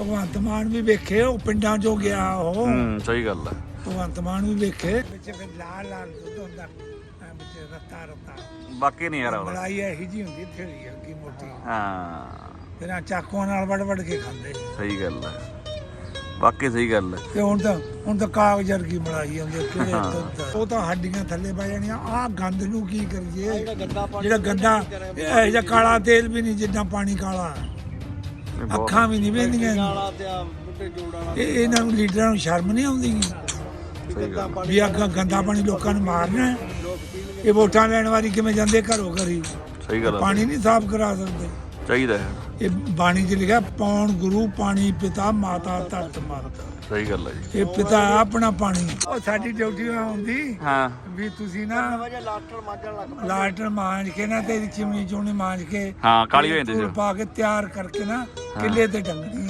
ਭਗਵੰਤ ਮਾਨ ਵੀ ਵੇਖੇ ਉਹ ਪਿੰਡਾਂ ਚੋਂ ਗਿਆ ਉਹ। ਹੂੰ ਸਹੀ ਗੱਲ ਹੈ ਭਗਵੰਤ ਮਾਨ ਵੀ ਵੇਖੇ। ਵਿੱਚ ਫਿਰ ਲਾਲ ਲਾਲ ਦੁੱਧ ਹੁੰਦਾ ਐਂ ਵਿੱਚ ਰੱਤਾ ਰੱਤਾ। ਬਾਕੀ ਨਹੀਂ ਯਾਰ ਉਹ। ਮਲਾਈ ਇਹੀ ਜੀ ਹੁੰਦੀ ਥੇੜੀ ਹਲਕੀ ਮੋਟੀ। ਹਾਂ। ਫਿਰ ਆ ਚਾਕੂਆਂ ਨਾਲ ਵੜ ਵੜ ਕੇ ਖਾਂਦੇ। ਸਹੀ ਗੱਲ ਹੈ ਬਾਕੀ ਸਹੀ ਗੱਲ ਹੈ ਤੇ ਹੁਣ ਤਾਂ ਹੁਣ ਤਾਂ ਕਾਗਜ਼ ਵਰਗੀ ਆਉਂਦੀ ਹੈ, ਕਿਹੜੇ ਦੁੱਧ। ਉਹ ਤਾਂ ਹੱਡੀਆਂ ਥੱਲੇ ਬਹਿ ਜਾਣੀਆਂ। ਆਹ ਗੰਦ ਨੂੰ ਕੀ ਕਰੀਏ? ਜਿਹੜਾ ਗੰਦਾ ਇਹ ਜਿਹਾ ਕਾਲਾ ਤੇਲ ਵੀ ਨਹੀਂ ਜਿੱਦਾਂ ਪਾਣੀ ਕਾਲਾ। ਬਹੁਤ- ਅੱਖਾਂ ਵੀ ਨਹੀਂ ਵੇਂਦੀਆਂ ਵਾਲਾ ਤੇ ਆ ਬੁੱਢੇ ਜੋੜ ਵਾਲਾ ਇਹ ਇਹਨਾਂ ਨੂੰ ਲੀਡਰਾਂ ਨੂੰ ਸ਼ਰਮ ਨਹੀਂ ਆਉਂਦੀ। ਵੀ ਅੱਗਾ ਗੰਦਾ ਪਾਣੀ ਲੋਕਾਂ ਨੂੰ ਮਾਰਨਾ ਹੈ। ਇਹ ਵੋਟਾਂ ਲੈਣ ਵਾਰੀ ਕਿਵੇਂ ਜਾਂਦੇ ਘਰੋਂ ਘਰੀ? ਸਹੀ ਗੱਲ ਪਾਣੀ ਨਹੀਂ ਸਾਫ਼ ਕਰਾ ਸਕਦੇ। ਚਾਹੀਦਾ ਹੈ। ਇਹ ਬਾਣੀ 'ਚ ਲਿਖਿਆ ਪੌਣ ਗੁਰੂ ਪਾਣੀ ਪਿਤਾ ਮਾਤਾ ਧਰਤ ਮਾਤਾ। ਸਹੀ ਗੱਲ ਹੈ ਜੀ। ਇਹ ਪਿਤਾ ਆਪਣਾ ਪਾਣੀ। ਉਹ ਸਾਡੀ ਡਿਊਟੀ ਹੁੰਦੀ। ਹਾਂ। ਵੀ ਤੁਸੀਂ ਨਾ ਵਜੇ ਲਾਟਰ ਮਾਜਣ ਲੱਗ। ਲਾਟਰ ਮਾਂਜ ਕੇ ਨਾ ਤੇ ਚਿਮਨੀ ਚੋਣੀ ਮਾਂਜ ਕੇ ਹਾਂ ਕਾਲੀ ਹੋ ਜਾਂਦੀ ਸੀ ਪਾ ਕੇ ਤਿਆਰ ਕਰਕੇ ਨਾ ਕਿੱਲੇ ਤੇ ਟੰਗਣੀ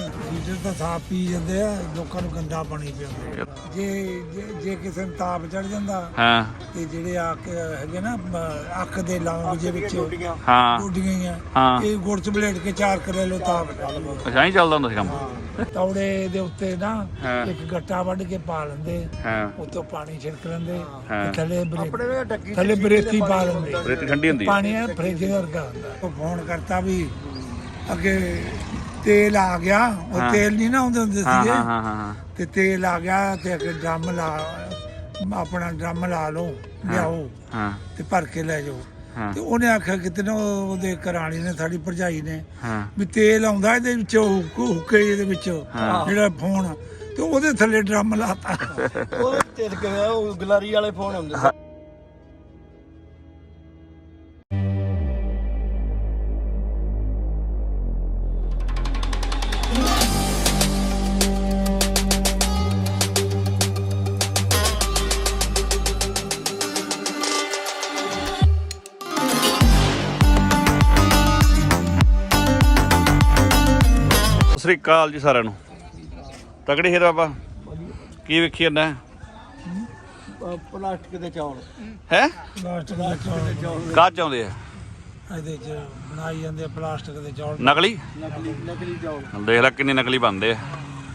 ਆ ਲੀਟਰ ਤਾਂ ਸਾਫ਼ ਪੀ ਜਾਂਦੇ ਆ ਲੋਕਾਂ ਨੂੰ ਗੰਦਾ ਪਾਣੀ ਪਿਆਉਂਦੇ ਆ। ਜੇ ਜੇ- ਜੇ ਕਿਸੇ ਨੂੰ ਤਾਪ ਚੜ ਜਾਂਦਾ ਹਾਂ। ਤੇ ਜਿਹੜੇ ਆ ਕੇ ਹੈਗੇ ਨਾ ਅੱਖ ਦੇ ਲੌਂਗ ਦੇ ਵਿੱਚ ਹਾਂ। ਗੋਡੀਆਂ ਹੀ ਆ। ਹਾਂ। ਇਹ ਗੁੜ ਚ ਬਲੇਡ ਕੇ ਚਾਰ ਕਰੇ ਲੋ ਤਾਪ ਅੱਛਾ ਹੀ ਚੱਲਦਾ ਹੁੰਦਾ ਸੀ ਕੰਮ। ਤੌੜੇ ਦੇ ਉੱਤੇ ਨਾ ਹਾਂ। ਇੱਕ ਗੱਟਾ ਵੱਢ ਕੇ ਪਾ ਲੈਂਦੇ। ਹਾਂ। ਉੱਤੋਂ ਪਾਣੀ ਛਿੜਕ ਲੈਂਦੇ। ਹਾਂ। ਤੇ ਥੱਲੇ ਬਰੇ ਆਪਣੇ ਵੇ ਡੱਗੀ ਥੱਲੇ ਬਰੇਤੀ ਪਾ ਲੈਂਦੇ। ਰੇਤੀ ਠੰਡੀ ਹੁੰਦੀ ਹੈ। ਪਾਣੀ ਐ ਫ੍ਰਿਜ ਵਰਗਾ ਹੁੰਦਾ। ਉਹ ਫੋਨ ਕਰਤਾ ਵੀ ਅੱਗੇ ਤੇਲ ਆ ਗਿਆ। ਉਹ। ਤੇਲ ਨਹੀਂ ਨਾ ਹੁੰਦੇ ਹਾਂ ਸੀਗੇ। ਹਾਂ ਹਾਂ ਹਾਂ। ਹਾਂ ਤੇ ਤੇਲ ਆ ਗਿਆ ਤੇ ਅੱਗੇ ਡਰਮ ਲਾ ਆਪਣਾ ਡਰਮ ਲਾ ਲਓ ਲਿਆਓ ਹਾਂ। ਤੇ ਭਰ ਕੇ ਲੈ ਜਾਓ। ਤੇ ਉਹਨੇ ਆਖਿਆ ਕਿਤੇ ਨਾ ਉਹਦੇ ਘਰਾਣੀ ਨੇ ਸਾਡੀ ਭਰਜਾਈ ਨੇ ਹਾਂ। ਵੀ ਤੇਲ ਆਉਂਦਾ ਇਹਦੇ ਵਿੱਚ ਹੁੱਕ- ਹੁੱਕੇ ਇਹਦੇ ਵਿੱਚ। ਜਿਹੜਾ ਫੋਨ। ਤੇ ਉਹਦੇ ਥੱਲੇ ਡਰਮ ਲਾਤਾ। ਉਹ ਤਿਲਕ ਗਿਆ ਉਹ ਗਲਾਰੀ ਵਾਲੇ ਫੋਨ ਹੁੰਦੇ ਸ੍ਰੀ ਅਕਾਲ ਜੀ ਸਾਰਿਆਂ ਨੂੰ। ਤਗੜੇ ਹੀਰ ਬਾਬਾ। ਕੀ ਵੇਖੀ ਜਾਂਦਾ ਪਲਾਸਟਿਕ ਦੇ ਚੌਲ। ਹੈ? ਪਲਾਸਟਿਕ ਦੇ ਚੌਲ। ਕਾਹ ਚਾਉਂਦੇ ਆ? ਇਹਦੇ ਚ ਬਣਾਈ ਜਾਂਦੇ ਆ ਪਲਾਸਟਿਕ ਦੇ ਚੌਲ। ਨਕਲੀ? ਨਕਲੀ ਨਕਲੀ ਚੌਲ। ਦੇਖ ਲੈ ਕਿੰਨੇ ਨਕਲੀ ਬਣਦੇ ਆ।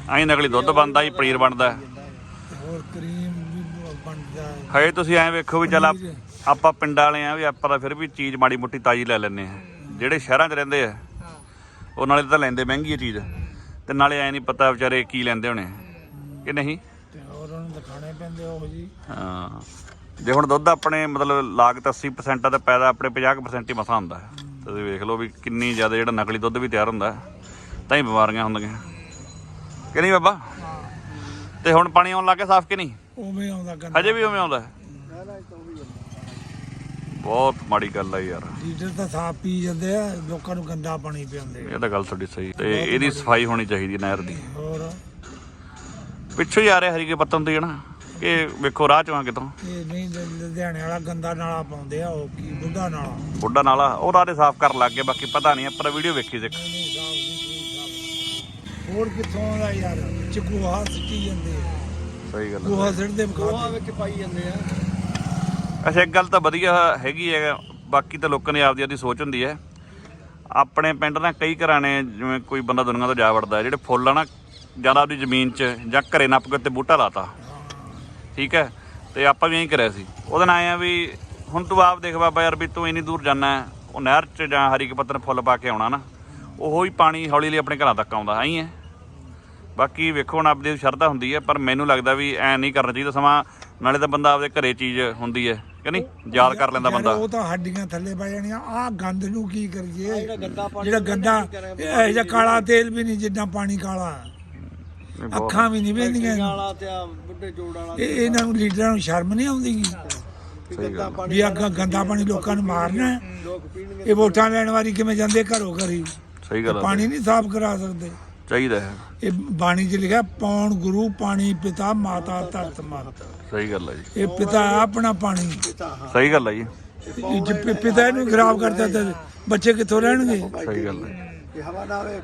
ਐਂ ਨਕਲੀ ਦੁੱਧ ਬਣਦਾ ਜੀ ਪਨੀਰ ਬਣਦਾ। ਹੋਰ ਕਰੀਮ ਵੀ ਬਣਦਾ। ਹੈ। ਹਏ ਤੁਸੀਂ ਐਂ ਵੇਖੋ ਵੀ ਚੱਲ ਆਪ- ਪਿੰਡਾਂ ਵਾਲੇ ਆ ਵੀ ਆਪਾਂ ਤਾਂ ਫਿਰ ਵੀ ਚੀਜ਼ ਮਾੜੀ ਮੋਟੀ ਤਾਜ਼ੀ ਲੈ ਲੈਂਦੇ ਆ। ਜਿਹੜੇ ਸ਼ਹਿਰਾਂ 'ਚ ਰਹਿੰਦੇ ਆ ਉਹ ਨਾਲੇ ਤਾਂ ਲੈਂਦੇ ਮਹਿੰਗੀ ਆ ਚੀਜ਼। ਤੇ ਨਾਲੇ ਐ ਨਹੀਂ ਪਤਾ ਵਿਚਾਰੇ ਕੀ ਲੈਂਦੇ ਹੋਣੇ। ਕਿ ਨਹੀਂ? ਤੇ ਹੋਰ ਉਹਨੂੰ ਦਿਖਾਣੇ ਪੈਂਦੇ ਉਹ ਜੀ ਹਾਂ। ਜੇ ਹੁਣ ਦੁੱਧ ਆਪਣੇ ਮਤਲਬ ਲਾਗਤ 80% ਆ ਤੇ ਪੈਦਾ ਆਪਣੇ 50% ਹੀ ਮਸਾ ਹੁੰਦਾ ਤੁਸੀਂ ਵੇਖ ਲਓ ਵੀ ਕਿੰਨੀ ਜ਼ਿਆਦਾ ਜਿਹੜਾ ਨਕਲੀ ਦੁੱਧ ਵੀ ਤਿਆਰ ਹੁੰਦਾ ਤਾਂ ਹੀ ਬਿਮਾਰੀਆਂ ਹੁੰਦੀਆਂ। ਕਿ ਨਹੀਂ ਬਾਬਾ? ਤੇ ਹੁਣ ਪਾਣੀ ਆਉਣ ਲੱਗੇ ਸਾਫ਼ ਕਿ ਨਹੀਂ? ਉਵੇਂ ਆਉਂਦਾ ਗੰਦਾ। ਹਜੇ ਵੀ ਉਵੇਂ ਆਉਂਦਾ ਹੈ? ਬਹੁਤ ਮਾੜੀ ਗੱਲ ਆ ਯਾਰ। ਲੀਡਰ ਤਾਂ ਸਾਫ਼ ਪੀ ਜਾਂਦੇ ਆ ਲੋਕਾਂ ਨੂੰ ਗੰਦਾ ਪਾਣੀ ਪਿਆਉਂਦੇ ਇਹ ਤਾਂ ਗੱਲ ਤੁਹਾਡੀ ਸਹੀ ਤੇ ਇਹਦੀ ਸਫ਼ਾਈ ਹੋਣੀ ਚਾਹੀਦੀ ਹੈ ਨਹਿਰ ਦੀ। ਹੋਰ? ਪਿੱਛੋਂ ਹੀ ਆ ਰਿਹਾ ਹਰੀਕੇ ਪੱਤਨ ਦੀ ਹਨਾ ਕਿ ਵੇਖੋ ਰਾਹ ਚੋਂ ਆ ਕਿਤੋਂ। ਇਹ ਨਹੀਂ ਲੁ- ਲੁਧਿਆਣੇ ਵਾਲਾ ਗੰਦਾ ਨਾਲਾ ਪਾਉਂਦੇ ਆ ਉਹ ਕੀ ਬੁੱਢਾ ਨਾਲਾ? ਬੁੱਢਾ ਨਾਲਾ ਉਹ ਰਾਹ ਦੇ ਸਾਫ਼ ਕਰਨ ਲੱਗ ਗਏ ਬਾਕੀ ਪਤਾ ਨਹੀਂ ਆਪਾਂ ਵੀਡੀਓ ਵੇਖੀ ਸੀ। ਨਹੀਂ ਸਾਫ਼ ਨਹੀਂ ਹੋਰ ਕਿੱਥੋਂ ਆਉਂਦਾ ਯਾਰ? ਵਿੱਚ ਗੋਹਾ ਸਿੱਟੀ ਜਾਂਦੇ ਆ। ਸਹੀ ਗੱਲ ਹੈ ਗੋਹਾ ਸਿੱਟਦੇ ਉਹ ਬਖਾਦੇ ਵਿੱਚ ਪਾਈ ਜਾਂਦੇ ਆ। ਅੱਛਾ, ਇੱਕ ਗੱਲ ਤਾਂ ਵਧੀਆ ਹੈਗੀ ਹੈ, ਬਾਕੀ ਤਾਂ ਲੋਕਾਂ ਦੀ ਆਪਦੀ ਆਪਦੀ ਸੋਚ ਹੁੰਦੀ ਹੈ। ਆਪਣੇ ਪਿੰਡ ਨਾਲ ਕਈ ਘਰਾਂ ਨੇ ਜਿਵੇਂ ਕੋਈ ਬੰਦਾ ਦੁਨੀਆ ਤੋਂ ਜਾ ਵੜਦਾ ਜਿਹੜੇ ਫੁੱਲ ਆ ਨਾ, ਜ਼ਿਆਦਾ ਆਪਦੀ ਜ਼ਮੀਨ 'ਚ ਜਾਂ ਘਰੇ ਨੱਪ ਕੇ ਤੇ ਬੂਟਾ ਲਾਤਾ। ਠੀਕ ਹੈ, ਤੇ ਆਪਾਂ ਵੀ ਐਂ ਕਰਿਆ ਸੀ। ਉਹਦੇ ਨਾਲ ਆਏ ਆ ਵੀ ਹੁਣ ਤੂੰ ਆਪ ਦੇਖ ਬਾਬਾ ਯਾਰ ਵੀ ਤੂੰ ਇੰਨੀ ਦੂਰ ਜਾਣਾ ਉਹ ਨਹਿਰ 'ਚ ਜਾਂ ਹਰੀ ਕੇ ਪੱਤਨ ਫੁੱਲ ਪਾ ਕੇ ਆਉਣਾ ਨਾ, ਉਹੋ ਹੀ ਪਾਣੀ ਹੌਲੀ ਹੌਲੀ ਆਪਣੇ ਘਰਾਂ ਤੱਕ ਆਉਂਦਾ, ਐਂ ਹੈ। ਬਾਕੀ ਵੇਖੋ ਹੁਣ ਆਪਦੀ ਸ਼ਰਧਾ ਹੁੰਦੀ ਹੈ, ਪਰ ਮੈਨੂੰ ਲੱਗਦਾ ਵੀ ਐ ਨਹੀਂ ਕਰਨਾ ਚਾਹੀਦਾ ਸਮਾਂ, ਨਾਲੇ ਤਾਂ ਬੰਦਾ ਆਪਦੇ ਘਰੇ ਚੀਜ਼ ਹੁੰਦੀ ਹੈ। ਕਿ ਨਹੀਂ? ਯਾਦ ਕਰ ਲੈਂਦਾ ਬੰਦਾ। ਉਹ ਤਾਂ ਹੱਡੀਆਂ ਥੱਲੇ ਬਹਿ ਜਾਣੀਆਂ। ਆਹ ਗੰਦ ਨੂੰ ਕੀ ਕਰੀਏ? ਜਿਹੜਾ ਗੰਦਾ ਪਾਣੀ ਜਿਹੜਾ ਗੰਦਾ ਇਹ ਜਿਹਾ ਕਾਲਾ ਤੇਲ ਵੀ ਨਹੀਂ ਜਿੱਦਾਂ ਪਾਣੀ ਕਾਲਾ। ਅੱਖਾਂ ਵੀ ਨਹੀਂ ਵੇਂਦੀਆਂ ਵਾਲਾ ਤੇ ਆ ਬੁੱਢੇ ਜੋੜ ਵਾਲਾ ਇਹ ਇਹਨਾਂ ਨੂੰ ਲੀਡਰਾਂ ਨੂੰ ਸ਼ਰਮ ਨਹੀਂ ਆਉਂਦੀ। ਵੀ ਅੱਗਾ ਗੰਦਾ ਪਾਣੀ ਲੋਕਾਂ ਨੂੰ ਮਾਰਨਾ ਇਹ ਵੋਟਾਂ ਲੈਣ ਵਾਰੀ ਕਿਵੇਂ ਜਾਂਦੇ ਘਰੋਂ ਘਰੀ? ਸਹੀ ਗੱਲ ਹੈ ਪਾਣੀ ਨਹੀਂ ਸਾਫ਼ ਕਰਾ ਸਕਦੇ। ਚਾਹੀਦਾ ਹੈ। ਇਹ ਬਾਣੀ 'ਚ ਲਿਖਿਆ ਪੌਣ ਗੁਰੂ ਪਾਣੀ ਪਿਤਾ ਮਾਤਾ ਧਰਤ ਮਾਤਾ। ਸਹੀ ਗੱਲ ਹੈ ਜੀ। ਇਹ ਪਿਤਾ ਆਪਣਾ ਪਾਣੀ। ਸਹੀ ਗੱਲ ਹੈ ਜੀ। ਜੇ ਪਿ- ਪਿਤਾ ਇਹਨੂੰ ਖਰਾਬ ਕਰਦਾ ਤਾਂ ਬੱਚੇ ਕਿੱਥੋਂ ਰਹਿਣਗੇ? ਸਹੀ ਗੱਲ ਹੈ।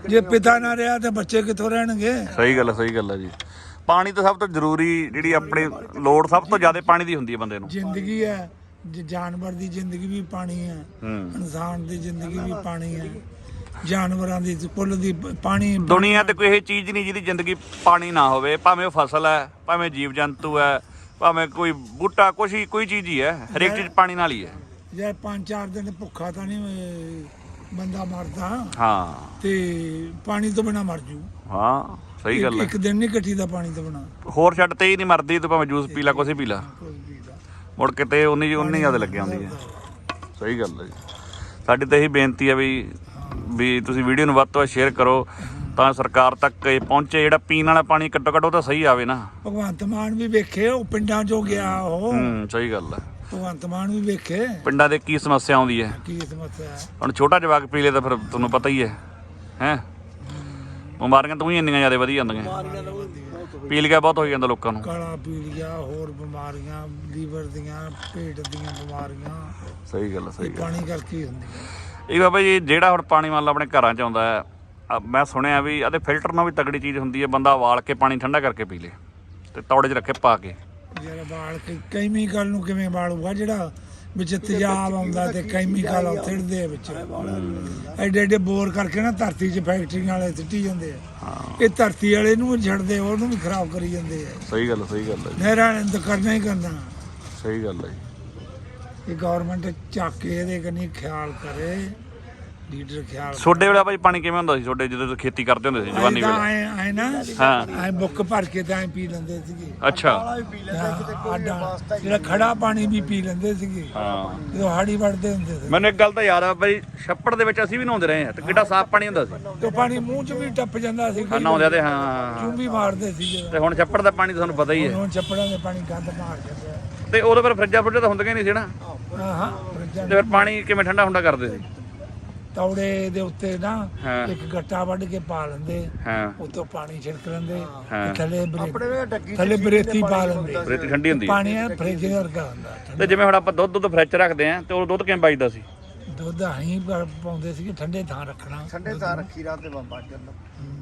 ਜੇ ਪਿਤਾ ਨਾ ਰਿਹਾ ਤਾਂ ਬੱਚੇ ਕਿੱਥੋਂ ਰਹਿਣਗੇ? ਸਹੀ ਗੱਲ ਹੈ ਸਹੀ ਗੱਲ ਹੈ ਜੀ। ਪਾਣੀ ਤਾਂ ਸਭ ਤੋਂ ਜ਼ਰੂਰੀ ਜਿਹੜੀ ਆਪਣੀ ਲੋੜ ਸਭ ਤੋਂ ਜ਼ਿਆਦਾ ਪਾਣੀ ਦੀ ਹੁੰਦੀ ਹੈ ਬੰਦੇ ਨੂੰ। ਜ਼ਿੰਦਗੀ ਹੈ ਜ- ਜਾਨਵਰ ਦੀ ਜ਼ਿੰਦਗੀ ਵੀ ਪਾਣੀ ਹੈ ਹੂੰ। ਇਨਸਾਨ ਦੀ ਜ਼ਿੰਦਗੀ ਵੀ ਪਾਣੀ ਹੈ ਜਾਨਵਰਾਂ ਦੀ ਕੁੱਲ ਦੀ ਪਾਣੀ ਦੁਨੀਆ ਤੇ ਕੋਈ ਇਹ ਚੀਜ਼ ਨਹੀਂ ਜਿਹਦੀ ਜ਼ਿੰਦਗੀ ਪਾਣੀ ਨਾ ਹੋਵੇ ਭਾਵੇਂ ਉਹ ਫਸਲ ਹੈ ਭਾਵੇਂ ਜੀਵ ਜੰਤੂ ਹੈ ਭਾਵੇਂ ਕੋਈ ਬੂਟਾ ਕੁਛ ਹੀ ਕੋਈ ਚੀਜ਼ ਹੀ ਹੈ ਹਰੇਕ ਚੀਜ਼ ਪਾਣੀ ਨਾਲ ਹੀ ਹੈ। ਜੇ ਪੰਜ ਚਾਰ ਦਿਨ ਭੁੱਖਾ ਤਾਂ ਨਹੀਂ ਅਹ, ਬੰਦਾ ਮਰਦਾ। ਹਾਂ। ਤੇ ਪਾਣੀ ਤੋਂ ਬਿਨਾ ਮਰ ਜੂ। ਹਾਂ ਸਹੀ ਗੱਲ ਇੱਕ- ਹੈ। ਇੱਕ ਦਿਨ ਨਹੀਂ ਕੱਟੀ ਦਾ ਪਾਣੀ ਤੋਂ ਬਿਨਾ। ਹੋਰ ਛੱਡ ਤੇ ਹੀ ਨਹੀਂ ਮਰਦੀ ਤੂੰ ਭਾਵੇਂ ਜੂਸ ਪੀ ਲਾ ਕੁਛ ਹੀ ਪੀ ਲਾ। ਮੁੜ ਕੇ ਤੇ ਉਨੀ ਉਨੀ ਜ਼ਿਆਦਾ ਲੱਗ ਜਾਂਦੀ ਹੈ। ਸਹੀ ਗੱਲ ਹੈ ਜੀ। ਸਾਡੀ ਤਾਂ ਇਹੀ ਬੇਨਤੀ ਹੈ ਵੀ ਵੀ ਤੁਸੀਂ ਵੀਡੀਓ ਨੂੰ ਵੱਧ ਤੋਂ ਵੱਧ ਸ਼ੇਅਰ ਕਰੋ। ਤਾਂ ਸਰਕਾਰ ਤੱਕ ਇਹ ਪਹੁੰਚੇ ਜਿਹੜਾ ਪੀਣ ਵਾਲਾ ਪਾਣੀ ਘੱਟੋ ਘੱਟ ਉਹ ਤਾਂ ਸਹੀ ਆਵੇ ਨਾ। ਭਗਵੰਤ ਮਾਨ ਵੀ ਵੇਖੇ ਉਹ ਪਿੰਡਾਂ ਚੋਂ ਗਿਆ ਉਹ। ਹੂੰ ਸਹੀ ਗੱਲ ਹੈ ਭਗਵੰਤ ਮਾਨ ਵੀ ਵੇਖੇ। ਪਿੰਡਾਂ ਦੇ ਕੀ ਸਮੱਸਿਆ ਆਉਂਦੀ ਹੈ? ਕੀ ਸਮੱਸਿਆ ਹੈ? ਹੁਣ ਛੋਟਾ ਜਵਾਕ ਪੀ ਲੇ ਤਾਂ ਫਿਰ ਤੁਹਾਨੂੰ ਪਤਾ ਹੀ ਹੈ ਹੈ? ਬਿਮਾਰੀਆਂ ਤਾਂ ਹੀ ਇੰਨੀਆਂ ਜ਼ਿਆਦਾ ਵਧੀ ਜਾਂਦੀਆਂ। ਪੀ ਲਿਆ ਬਹੁਤ ਹੋ ਜਾਂਦਾ ਲੋਕਾਂ ਨੂੰ। ਕਾਲਾ ਪੀਲੀਆ ਹੋਰ ਬਿਮਾਰੀਆਂ ਲੀਵਰ ਦੀਆਂ ਪੇਟ ਦੀਆਂ ਬਿਮਾਰੀਆਂ। ਸਹੀ ਗੱਲ ਹੈ, ਸਹੀ ਗੱਲ ਪਾਣੀ ਕਰਕੇ ਹੀ ਹੁੰਦੀਆਂ। ਇਹ ਬਾਬਾ ਜੀ ਜਿਹੜਾ ਹੁਣ ਪਾਣੀ ਮੰਨ ਲਾ ਆਪਣੇ ਘਰਾਂ 'ਚ ਆਉਂਦਾ ਹੈ ਮੈਂ ਸੁਣਿਆ ਵੀ ਇਹਦੇ ਫਿਲਟਰ ਨਾਲ ਵੀ ਤਗੜੀ ਚੀਜ਼ ਹੁੰਦੀ ਹੈ ਬੰਦਾ ਉਬਾਲ ਕੇ ਪਾਣੀ ਠੰਡਾ ਕਰਕੇ ਪੀ ਲੇ ਤੇ ਤੌੜੇ 'ਚ ਰੱਖੇ ਪਾ ਕੇ। ਜਿਹੜਾ ਬਾਲ ਕੇ ਕੈਮੀਕਲ ਨੂੰ ਕਿਵੇਂ ਬਾਲੂਗਾ ਜਿਹੜਾ ਵਿੱਚ ਤੇਜ਼ਾਬ ਆਉਂਦਾ ਤੇ ਕੈਮੀਕਲ ਉੱਥੜਦੇ ਆ ਵਿੱਚ। ਐਡੇ ਐਡੇ ਬੋਰ ਕਰਕੇ ਨਾ ਧਰਤੀ 'ਚ ਫੈਕਟਰੀਆਂ ਵਾਲੇ ਸਿੱਟੀ ਜਾਂਦੇ ਆ। ਇਹ ਧਰਤੀ ਵਾਲੇ ਨੂੰ ਛੱਡਦੇ ਉਹਨੂੰ ਵੀ ਖਰਾਬ ਕਰੀ ਜਾਂਦੇ ਆ। ਸਹੀ ਗੱਲ ਸਹੀ ਗੱਲ ਹੈ ਨਹਿਰਾਂ ਨੇ ਤਾਂ ਕਰਨਾ ਹੀ ਕਰਨਾ। ਸਹੀ ਗੱਲ ਹੈ। ਇਹ ਗਵਰਨਮੈਂਟ ਚੱਕ ਕੇ ਇਹਦੇ ਕੰਨੀ ਖਿਆਲ ਕਰੇ। ਲੀਡਰ ਖਿਆਲ ਛੋਡੇ ਵੇਲੇ ਭਾਈ ਪਾਣੀ ਕਿਵੇਂ ਹੁੰਦਾ ਸੀ? ਛੋਡੇ ਜਦੋਂ ਤੁਸੀਂ ਖੇਤੀ ਕਰਦੇ ਹੁੰਦੇ ਸੀ ਜਵਾਨੀ ਵੇਲੇ। ਆਏ ਆਏ ਨਾ ਹਾਂ। ਐ ਬੁੱਕ ਭਰ ਕੇ ਤਾਂ ਐਂ ਪੀ ਲੈਂਦੇ ਸੀਗੇ। ਅੱਛਾ। ਕਾਲਾ ਵੀ ਪੀ ਲੈਂਦਾ ਕਿਤੇ ਕੋਈ ਆਡਾ ਵਾਸਤਾ ਜਿਹੜਾ ਖੜਾ ਪਾਣੀ ਵੀ ਪੀ ਲੈਂਦੇ ਸੀਗੇ। ਹਾਂ। ਜਦੋਂ ਹਾੜੀ ਵੜਦੇ ਹੁੰਦੇ ਸੀ। ਮੈਨੂੰ ਇੱਕ ਗੱਲ ਤਾਂ ਯਾਦ ਆ ਬਈ ਛੱਪੜ ਦੇ ਵਿੱਚ ਅਸੀਂ ਵੀ ਨਹਾਉਂਦੇ ਰਹੇ ਹਾਂ ਤੇ ਕਿੱਡਾ ਸਾਫ਼ ਪਾਣੀ ਹੁੰਦਾ ਸੀ। ਤੇ ਪਾਣੀ ਮੂੰਹ ਚ ਵੀ ਟੱਪ ਜਾਂਦਾ ਸੀ ਹਾਂ ਨਹਾਉਂਦੇ ਤੇ ਹਾਂ। ਚੁੰਬੀ ਮਾਰਦੇ ਸੀ ਤੇ ਹੁਣ ਛੱਪੜ ਦਾ ਪਾਣੀ ਤੁਹਾਨੂੰ ਪਤਾ ਹੀ ਹੈ। ਹੁਣ ਚੱਪੜਾਂ ਦੇ ਪਾਣੀ ਗੰਦ ਮਾਰ ਜਾਂਦੇ ਆ। ਤੇ ਉਦੋਂ ਫਿਰ ਫਰਿੱਜਾਂ ਫਰਿੱਜਾਂ ਤਾਂ ਹੁੰਦੀਆਂ ਨਹੀਂ ਸੀ ਨਾ? ਹਾਂ ਹਾਂ ਫਰਿੱਜਾਂ ਤੇ ਫਿਰ ਪਾਣੀ ਕਿਵੇਂ ਠੰਡਾ ਹੁੰਦਾ ਕਰਦੇ ਸੀ? ਤੌੜੇ ਦੇ ਉੱਤੇ ਨਾ ਹਾਂ। ਇੱਕ ਗੱਟਾ ਵੱਢ ਕੇ ਪਾ ਲੈਂਦੇ ਹਾਂ। ਉਤੋਂ ਪਾਣੀ ਛਿੜਕ ਲੈਂਦੇ ਹਾਂ। ਤੇ ਥੱਲੇ ਆਪਣੇ ਬਰੇ ਵੇ ਡੱਗੀ ਥੱਲੇ ਬਰੇਤੀ ਪਾ ਲੈਂਦੇ। ਰੇਤੀ ਠੰਡੀ ਹੁੰਦੀ ਹੈ ਪਾਣੀ ਐ ਫਰਿੱਜ ਵਰਗਾ ਹੁੰਦਾ ਤੇ ਜਿਵੇਂ ਹੁਣ ਆਪਾਂ ਦੁੱਧ ਦੁੱਧ ਫਰਿੱਜ ਰੱਖਦੇ ਆਂ ਤੇ ਉਹ ਦੁੱਧ ਕਿਵੇਂ ਬਚਦਾ ਸੀ? ਦੁੱਧ ਅਸੀਂ ਪਾਉਂਦੇ ਸੀਗੇ ਠੰਡੇ ਥਾਂ ਰੱਖਣਾ। ਠੰਡੇ ਤਾਂ ਰੱਖੀ ਰਾਤ ਤੇ ਬੰਬਾ ਚੱਲ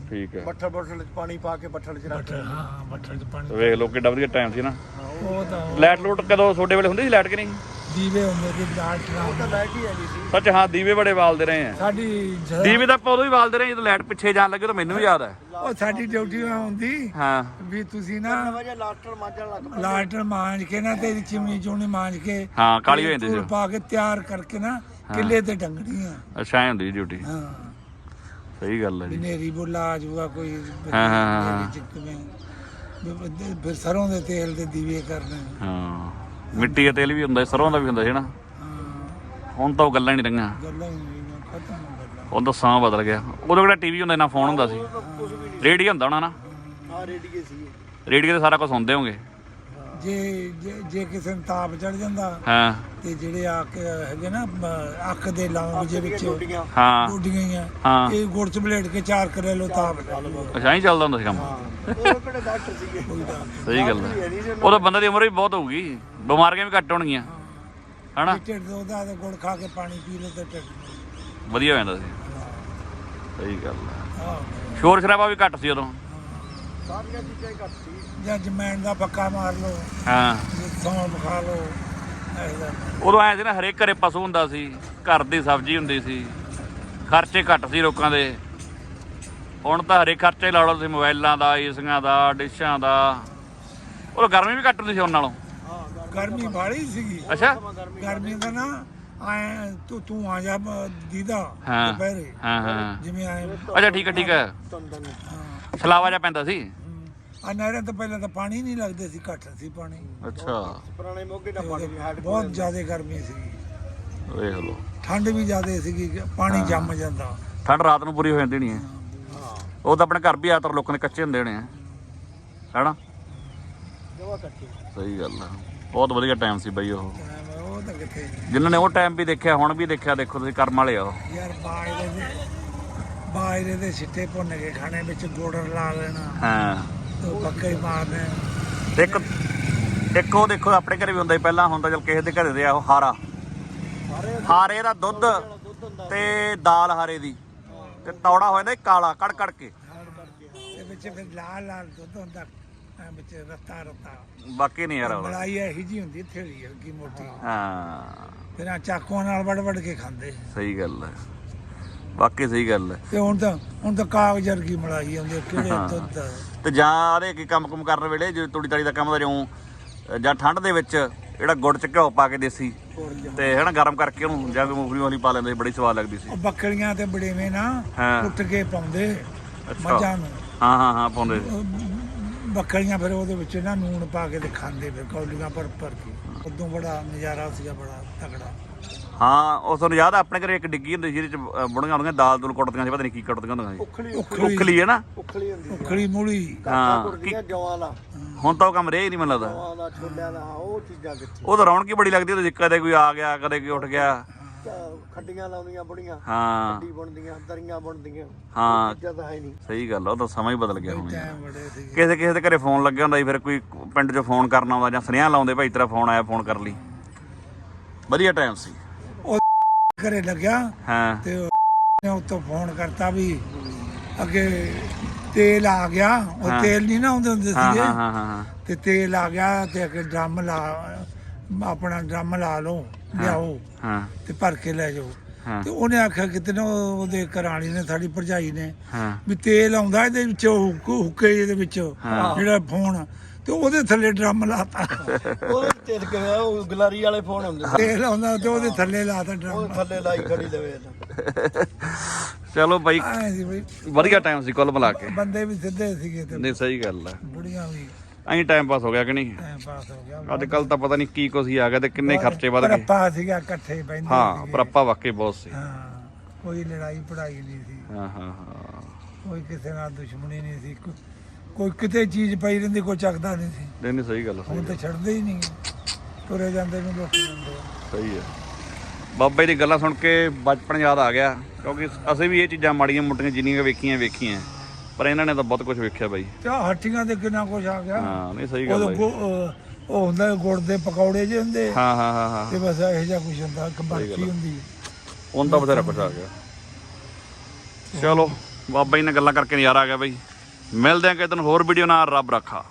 ਠੀਕ ਹੈ ਬੱਠਲ ਬੱਠਲ ਚ ਪਾਣੀ ਪਾ ਕੇ ਬੱਠਲ ਚ ਰੱਖ ਬੱਠਲ ਹਾਂ ਹਾਂ ਬੱਠਲ ਚ ਪਾਣੀ ਵੇਖ ਲਓ ਕਿੱਡਾ ਵਧੀਆ ਟਾਈਮ ਸੀ ਨਾ। ਉਹ ਤਾਂ ਉਹ ਲਾਈਟ ਲੂਟ ਕਦੋਂ ਛੋਡੇ ਵੇਲੇ ਹੁੰਦੀ ਸੀ ਲਾਈਟ ਕਿ ਨਹੀਂ? ਦੀਵੇ ਹੁੰਦੇ ਸੀ ਲਾਲ ਤਾਂ ਟਰਾਂ ਲਾਈਟ ਹੀ ਆਈ ਸੀ ਸੱਚ ਹਾਂ ਦੀਵੇ ਬੜੇ ਬਾਲਦੇ ਰਹੇ ਆ ਸਾਡੀ ਜ- ਦੀਵੇ ਤਾਂ ਆਪਾਂ ਉਦੋਂ ਹੀ ਬਾਲਦੇ ਰਹੇ ਜਦੋਂ ਲਾਈਟ ਪਿੱਛੇ ਜਾਣ ਲੱਗੇ ਤਾਂ ਮੈਨੂੰ ਵੀ ਯਾਦ ਹੈ ਉਹ ਸਾਡੀ ਡਿਊਟੀ ਹੁੰਦੀ ਹਾਂ। ਵੀ ਤੁਸੀਂ ਨਾ ਵਜੇ ਲਾਟਰ ਮਾਜਣ ਲੱਗ ਪਏ ਲਾਲਟਰ ਮਾਂਜ ਕੇ ਨਾ ਤੇ ਚਿਮਨੀ ਚੂਣੀ ਮਾਂਜ ਕੇ ਹਾਂ ਕਾਲੀ ਹੋ ਜਾਂਦੀ ਸੀ ਧੂੜ ਪਾ ਕੇ ਤਿਆਰ ਕਰਕੇ ਨਾ ਕਿੱਲੇ ਤੇ ਟੰਗਣੀਆਂ ਅੱਛਾ ਐ ਹੁੰਦੀ ਡਿਊਟੀ। ਹਾਂ। ਸਹੀ ਗੱਲ ਹੈ ਵੀ ਜੀ। ਨੇਰੀ ਬੁੱਲਾ ਆ ਜਾਊਗਾ ਕੋਈ ਹਾਂ, ਹਾਂ, ਹਾਂ। ਨੇਰੀ ਚ ਕਿਵੇਂ ਵੀ ਬੰਦੇ- ਫਿਰ ਸਰੋਂ ਦੇ ਤੇਲ ਦੇ ਦੀਵੇ ਕਰਨੇ। ਹਾਂ। ਮਿੱਟੀ ਦਾ ਤੇਲ ਵੀ ਹੁੰਦਾ ਸੀ, ਸਰੋਂ ਦਾ ਵੀ ਹੁੰਦਾ ਸੀ ਨਾ। ਹੁਣ ਤਾਂ ਉਹ ਗੱਲਾਂ ਹੀ ਨਹੀਂ ਰਹੀਆਂ। ਗੱਲਾਂ ਹੀ ਨਹੀਂ ਖਤਮ ਹੋ ਗੱਲਾਂ ਹੁਣ ਤਾਂ ਸਾਹ ਬਦਲ ਗਿਆ। ਉਦੋਂ ਕਿਹੜਾ ਟੀਵੀ ਹੁੰਦਾ ਨਾ ਫੋਨ ਹੁੰਦਾ ਸੀ। ਕੁਝ ਵੀ ਨਹੀਂ ਰੇਡੀਓ ਹੁੰਦਾ ਹੋਣਾ ਨਾ। ਆ ਰੇਡੀਏ ਸੀ ਰੇਡੀਓ ਤੇ ਸਾਰਾ ਕੁਝ ਸੁਣਦੇ ਹੋਗੇ ਜੇ ਜੇ- ਜੇ ਕਿਸੇ ਨੂੰ ਤਾਪ ਚੜ ਜਾਂਦਾ ਹਾਂ। ਤੇ ਜਿਹੜੇ ਆ ਕੇ ਹੈਗੇ ਨਾ ਅੱਖ ਦੇ ਲੌਂਗ ਜੇ ਵਿੱਚ ਰੋਟੀਆਂ ਹਾਂ। ਗੋਡੀਆਂ ਹੀ ਆ। ਹਾਂ। ਇਹ ਗੁੜ ਚ ਬਲੇਡ ਕੇ ਚਾਰ ਕਰੇ ਲੋ ਤਾਪ। ਲੈ ਲਓ। ਅੱਛਾ ਹੀ ਚੱਲਦਾ ਹੁੰਦਾ ਸੀ ਕੰਮ। ਉਹ ਕਿਹੜੇ ਡਾਕਟਰ ਸੀਗੇ? ਸਹੀ ਗੱਲ ਹੈ। ਉਦੋਂ ਬੰਦੇ ਦੀ ਉਮਰ ਵੀ ਬਹੁਤ ਹੋਊਗੀ। ਬਿਮਾਰੀਆਂ ਵੀ ਘੱਟ ਹੋਣਗੀਆਂ। ਹਨਾ? ਢਿੱਡ ਦੁਖਦਾ ਤੇ ਗੁੜ ਖਾ ਕੇ ਪਾਣੀ ਪੀ ਲਓ ਤੇ ਢਿੱਡ ਵਧੀਆ ਹੋ ਜਾਂਦਾ ਸੀ ਸਹੀ ਗੱਲ ਹੈ। ਹਾਂ। ਸ਼ੋਰ ਸ਼ਰਾਬਾ ਵੀ ਘੱਟ ਸੀ ਉਦੋਂ। ਸਾਰੀਆਂ ਚੀਜ਼ਾਂ ਹੀ ਘੱਟ ਸੀ। ਜਾਂ ਜਮੈਣ ਦਾ ਪੱਕਾ ਮਾਰ ਲਓ ਹਾਂ। ਸੌਂਫ ਖਾ ਲਓ ਐਸਾ ਉਦੋਂ ਐ ਸੀ ਨਾ ਹਰੇਕ ਘਰੇ ਪਸ਼ੂ ਹੁੰਦਾ ਸੀ ਘਰ ਦੀ ਸਬਜ਼ੀ ਹੁੰਦੀ ਸੀ ਖਰਚੇ ਘੱਟ ਸੀ ਲੋਕਾਂ ਦੇ। ਹੁਣ ਤਾਂ ਹਰੇਕ ਖਰਚੇ ਲਾ ਲਓ ਤੁਸੀਂ ਮੋਬਾਈਲਾਂ ਦਾ ਏਸੀਆਂ ਦਾ ਡਿਸ਼ਾਂ ਦਾ। ਉਹ ਗਰਮੀ ਵੀ ਘੱਟ ਹੁੰਦੀ ਸੀ ਉਹਨਾਂ ਨਾਲੋਂ। ਗਰਮੀ ਬਾੜੀ ਸੀਗੀ। ਅੱਛਾ। ਗਰਮੀ ਦਾ ਨਾ ਐ ਤੂੰ ਤੂੰ ਆ ਜਾ ਦੀਦਾ ਹਾਂ। ਦੁਪਹਿਰੇ। ਹਾਂ ਹਾਂ। ਜਿਵੇਂ ਆਏ ਅੱਛਾ ਠੀਕ ਹੈ ਠੀਕ ਹੈ। ਛਲਾਵਾ ਜਾ ਪੈਂਦਾ ਸੀ। ਆ ਨਹਿਰਾਂ ਤੋਂ ਪਹਿਲਾਂ ਤਾਂ ਪਾਣੀ ਨਹੀਂ ਲੱਗਦੇ ਸੀ ਘੱਟ ਸੀ ਪਾਣੀ। ਅੱਛਾ। ਪੁਰਾਣੇ ਮੋਗੇ ਦਾ ਪਾਣੀ ਵੀ ਬਹੁਤ ਜ਼ਿਆਦਾ ਗਰਮੀ ਸੀਗੀ ਵੇਖ ਲਓ। ਠੰਡ ਵੀ ਜ਼ਿਆਦਾ ਸੀਗੀ ਪਾਣੀ ਜੰਮ ਜਾਂਦਾ। ਠੰਡ ਰਾਤ ਨੂੰ ਪੂਰੀ ਹੋ ਜਾਂਦੀ ਨਹੀਂ ਹੈ। ਹਾਂ। ਉਹ ਤਾਂ ਆਪਣੇ ਘਰ ਵੀ ਆਤਰ ਲੋਕਾਂ ਦੇ ਕੱਚੇ ਹੁੰਦੇ ਨੇ ਹੈਨਾ? ਜਵਾ ਸਹੀ ਗੱਲ ਆ। ਬਹੁਤ ਵਧੀਆ ਟਾਈਮ ਸੀ ਬਈ ਉਹ। ਐਵੇਂ ਉਹ ਤਾਂ ਕਿੱਥੇ ਜਿਨ੍ਹਾਂ ਨੇ ਉਹ ਟਾਈਮ ਵੀ ਦੇਖਿਆ ਹੁਣ ਵੀ ਦੇਖਿਆ ਦੇਖੋ ਤੁਸੀਂ ਕਰਮ ਵਾਲੇ ਆ ਉਹ। ਯਾਰ ਬਾਜਰੇ ਦੇ ਬਾਜਰੇ ਦੇ ਸਿੱਟੇ ਭੁੰਨ ਕੇ ਖਾਣੇ ਵਿੱਚ ਗੁੜ ਲਾ ਲੈਣਾ। ਹਾਂ। ਪੱਕਾ ਹੀ ਮਾਰਨੇ ਤੇ ਇੱਕ ਇੱਕ ਉਹ ਦੇਖੋ ਆਪਣੇ ਘਰੇ ਵੀ ਹੁੰਦਾ ਸੀ ਪਹਿਲਾਂ ਤਾਂ ਚਲ ਕਿਸੇ ਦੇ ਘਰੇ ਦੇ ਆ ਉਹ ਹਾਰਾ। ਹਾਰੇ ਦਾ ਦੁੱਧ ਹੁੰਦਾ ਤੇ ਦਾਲ ਹਾਰੇ ਦੀ। ਤੇ ਤੌੜਾ ਹੋ ਜਾਂਦਾ ਕਾਲਾ ਕੜ ਕੜ ਕੇ। ਤੇ ਵਿੱਚ ਫਿਰ ਲਾਲ ਲਾਲ ਦੁੱਧ ਹੁੰਦਾ। ਐਂ ਵਿੱਚ ਰਤਾ ਰਤਾ। ਬਾਕੀ ਨਹੀਂ ਯਾਰ ਉਹ। ਮਲਾਈ ਇਹੀ ਜੀ ਹੁੰਦੀ ਥੇੜੀ ਕੀ ਮੋਟੀ। ਹਾਂ। ਫਿਰ ਆ ਚਾਕੂਆਂ ਨਾਲ ਵੜ ਵੜ ਕੇ ਖਾਂਦੇ। ਸਹੀ ਗੱਲ ਹੈ। ਵਾਕਈ ਸਹੀ ਗੱਲ ਹੈ। ਤੇ ਹੁਣ ਤਾਂ ਹੁਣ ਤਾਂ ਕਾਗਜ਼ ਵਰਗੀ ਮਲਾਈ ਆ, ਕਿਹੜੇ ਦੁੱਧ। ਤੇ ਜਾਂ ਆਰੇ ਕੀ ਕੰਮ ਕੁਮ ਕਰਨ ਵੇਲੇ ਜੇ ਤੂੜੀ ਤਾੜੀ ਦਾ ਕੰਮ ਦਾ ਜਿਉਂ ਜਾਂ ਠੰਡ ਦੇ ਵਿੱਚ ਜਿਹੜਾ ਗੁੜ ਚ ਘਿਓ ਪਾ ਕੇ ਦੇਸੀ ਤੇ ਹਨਾ ਗਰਮ ਕਰਕੇ ਉਹਨੂੰ ਜਾਂ ਕੋਈ ਮੂੰਗਫਲੀ ਵਾਲੀ ਪਾ ਲੈਂਦੇ ਸੀ, ਬੜੀ ਸਵਾਦ ਲੱਗਦੀ ਸੀ। ਬੱਕਰੀਆਂ ਤੇ ਬੜੇਵੇਂ ਨਾ। ਕੁੱਟ ਕੇ ਪਾਉਂਦੇ। ਮੱਝਾਂ ਨੂੰ। ਹਾਂ ਹਾਂ ਹਾਂ ਪਾਉਂਦੇ। ਬੱਕਰੀਆਂ ਫਿਰ ਉਹਦੇ ਵਿੱਚ ਨਾ ਨੂਣ ਪਾ ਕੇ ਤੇ ਖਾਂਦੇ ਫਿਰ ਕੌਲੀਆਂ ਭਰ ਕੇ। ਉਦੋਂ ਬੜਾ ਨਜ਼ਾਰਾ ਸੀਗਾ ਬੜਾ ਤਕੜਾ। ਹਾਂ ਉਹ ਤੁਹਾਨੂੰ ਯਾਦ ਆ ਆਪਣੇ ਘਰੇ ਇੱਕ ਡਿੱਗੀ ਹੁੰਦੀ ਸੀ ਜਿਹਦੇ ਚ ਅ, ਬੁੜੀਆਂ ਹੁੰਦੀਆਂ ਦਾਲ ਦੂਲ ਕੁੱਟਦੀਆਂ ਸੀ ਪਤਾ ਨਹੀਂ ਕੀ ਕੁੱਟਦੀਆਂ ਹੁੰਦੀਆਂ ਸੀ। ਉਖਲੀ ਹੈ ਨਾ? ਉਖਲੀ ਹੁੰਦੀ ਆ। ਉਖਲੀ ਮੂਲੀ। ਹਾਂ ਕੁੜਦੀਆਂ ਜਵਾਂ ਦਾ। ਹੁਣ ਤਾਂ ਉਹ ਕੰਮ ਰਹੇ ਹੀ ਨਹੀਂ ਮੈਨੂੰ ਲੱਗਦਾ। ਜਵਾਂ ਦਾ ਛੋਲਿਆਂ ਦਾ ਹਾਂ, ਉਹ ਚੀਜ਼ਾਂ ਕਿੱਥੇ। ਉਹ ਤਾਂ ਰੌਣਕ ਹੀ ਬੜੀ ਲੱਗਦੀ ਉਹਦੇ 'ਚ ਕਦੇ ਕੋਈ ਆ ਗਿਆ ਕਦੇ ਕੋਈ ਉੱਠ ਗਿਆ। ਖੱਡੀਆਂ ਲਾਉਂਦੀਆਂ ਬੁੜੀਆਂ ਹਾਂ। ਖੱਡੀ ਬਣਦੀਆਂ ਦਰੀਆਂ ਬਣਦੀਆਂ ਹਾਂ। ਚੀਜ਼ਾਂ ਤਾਂ ਹੈ ਨਹੀਂ। ਸਹੀ ਗੱਲ ਆ ਉਹ ਤਾਂ ਸਮਾਂ ਹੀ ਬਦਲ ਗਿਆ ਹੁਣ। ਯਾਰ। ਟਾਈਮ ਬੜੇ ਸੀ ਕਿਸੇ ਕਿਸੇ ਦੇ ਘਰੇ ਫੋਨ ਲੱਗਿਆ ਹੁੰਦਾ ਸੀ ਫਿਰ ਕੋਈ ਪਿੰਡ 'ਚੋਂ ਫੋਨ ਕਰਨਾ ਆਉਂਦਾ ਜਾਂ ਸੁਨੇਹਾ ਲਾਉਂਦੇ ਭਾਈ ਤੇਰਾ ਫੋਨ ਆਇਆ ਫੋਨ ਕਰ ਲਈ। ਵਧੀਆ ਟਾਈਮ ਸੀ। ਘਰੇ ਲੱਗਿਆ ਹਾਂ। ਤੇ ਨੇ ਉੱਤੋਂ ਫੋਨ ਕਰਤਾ ਵੀ ਅੱਗੇ ਤੇਲ ਆ ਗਿਆ। ਉਹ ਤੇਲ ਨਹੀਂ ਨਾ ਹੁੰਦੇ ਹਾਂ ਸੀਗੇ। ਹਾਂ ਹਾਂ ਹਾਂ। ਤੇ ਤੇਲ ਆ ਗਿਆ ਤੇ ਅੱਗੇ ਡਰਮ ਲਾ ਆਪਣਾ ਡਰਮ ਲਾ ਲਓ ਲਿਆਓ ਹਾਂ। ਤੇ ਭਰ ਕੇ ਲੈ ਜਾਓ। ਹਾਂ। ਤੇ ਉਹਨੇ ਆਖਿਆ ਕਿਤੇ ਨਾ ਉਹਦੇ ਘਰਾਣੀ ਨੇ ਸਾਡੀ ਭਰਜਾਈ ਨੇ ਹਾਂ। ਵੀ ਤੇਲ ਆਉਂਦਾ ਇਹਦੇ ਵਿੱਚ ਹੁੱਕ- ਹੁੱਕੇ ਜਿਹੇ ਦੇ ਵਿੱਚ ਜਿਹੜਾ ਫੋਨ ਤੇ ਉਹਦੇ ਥੱਲੇ ਡਰਮ ਲਾਤਾ। ਉਹਦੇ ਤੇਲ ਕਿਵੇਂ ਉਹ ਗਲਾਰੀ ਵਾਲੇ ਫੋਨ ਹੁੰਦੇ ਸੀ। ਤੇਲ ਆਉਂਦਾ ਤੇ ਉਹਦੇ ਥੱਲੇ ਲਾਤਾ ਉਹ ਡਰਮ ਥੱਲੇ ਲਾਈ ਖੜੀ ਦੇਵੇ ਚਲੋ ਬਾਈ ਐ ਸੀ ਬਈ। ਵਧੀਆ ਟਾਈਮ ਸੀ ਕੁੱਲ ਮਿਲਾ ਕੇ। ਬੰਦੇ ਵੀ ਸਿੱਧੇ ਸੀਗੇ ਤੇ ਨਹੀਂ ਸਹੀ ਗੱਲ ਹੈ ਬੁੜੀਆਂ ਵੀ। ਐਂ ਟਾਈਮ ਪਾਸ ਹੋ ਗਿਆ ਕਿ ਨਹੀਂ? ਟਾਈਮ ਪਾਸ ਹੋ ਗਿਆ। ਅੱਜ ਕੱਲ ਤਾਂ ਪਤਾ ਨਹੀਂ ਕੀ ਕੁਛ ਹੀ ਆ ਗਿਆ ਤੇ ਕਿੰਨੇ ਖਰਚੇ ਵਧ ਗਏ। ਪਰਪਾ ਸੀਗਾ ਇਕੱਠੇ ਬੈਠੇ ਹਾਂ ਪਰ ਆਪਾਂ ਵਾਕਈ ਬਹੁਤ ਸੀ। ਹਾਂ ਕੋਈ ਲੜਾਈ ਪੜਾਈ ਨਹੀਂ ਸੀ। ਹਾਂ ਹਾਂ ਹਾਂ। ਕੋਈ ਕਿਸੇ ਨਾਲ ਦੁਸ਼ਮਣੀ ਨਹੀਂ ਸੀ। ਕੋ- ਕੋਈ ਕਿਤੇ ਚੀਜ਼ ਪਈ ਰਹਿੰਦੀ ਕੋਈ ਚੱਕਦਾ ਨਹੀਂ ਸੀ। ਨਹੀਂ ਨਹੀਂ ਸਹੀ ਗੱਲ ਆ, ਹੁਣ ਤਾਂ ਛੱਡਦੇ ਹੀ ਨਹੀਂ। ਤੁਰੇ ਜਾਂਦੇ ਨੂੰ ਲੋਕ ਜਾਂਦੇ ਆ। ਸਹੀ ਹੈ ਬਾਬਾ ਜੀ ਦੀ ਗੱਲਾਂ ਸੁਣ ਕੇ ਬਚਪਨ ਯਾਦ ਆ ਗਿਆ ਕਿਉਂਕਿ ਅਸੀਂ ਵੀ ਇਹ ਚੀਜ਼ਾਂ ਮਾੜੀਆਂ ਮੋਟੀਆਂ ਜਿੰਨੀਆਂ ਕੁ ਵੇਖੀਆਂ ਵੇਖੀਆਂ। ਪਰ ਇਹਨਾਂ ਨੇ ਤਾਂ ਬਹੁਤ ਕੁਝ ਵੇਖਿਆ ਬਾਈ। ਤੇ ਆਹ ਹੱਟੀਆਂ ਤੇ ਕਿੰਨਾ ਕੁਝ ਆ ਗਿਆ। ਹਾਂ ਨਹੀਂ ਸਹੀ ਗੱਲ ਉਹ ਹੈ ਉਹ ਹੁੰਦਾ ਗੁੜ ਦੇ ਪਕੌੜੇ ਜੇ ਹੁੰਦੇ। ਹਾਂ ਹਾਂ ਹਾਂ ਹਾਂ। ਤੇ ਬਸ ਇਹੋ ਜਿਹਾ ਕੁਝ ਹੁੰਦਾ ਇੱਕ ਬਰਫੀ ਹੁੰਦੀ। ਹੁਣ ਤਾਂ ਬਥੇਰਾ ਕੁਝ ਆ ਗਿਆ। ਚਲੋ ਬਾਬਾ ਜੀ ਨਾਲ ਗੱਲਾਂ ਕਰਕੇ ਨਜ਼ਾਰਾ ਆ ਗਿਆ ਬਾਈ। ਮਿਲਦੇ ਆਂ ਕਿਤੇ ਹੋਰ ਵੀਡੀਓ ਨਾਲ। ਰੱਬ ਰੱਖਾ।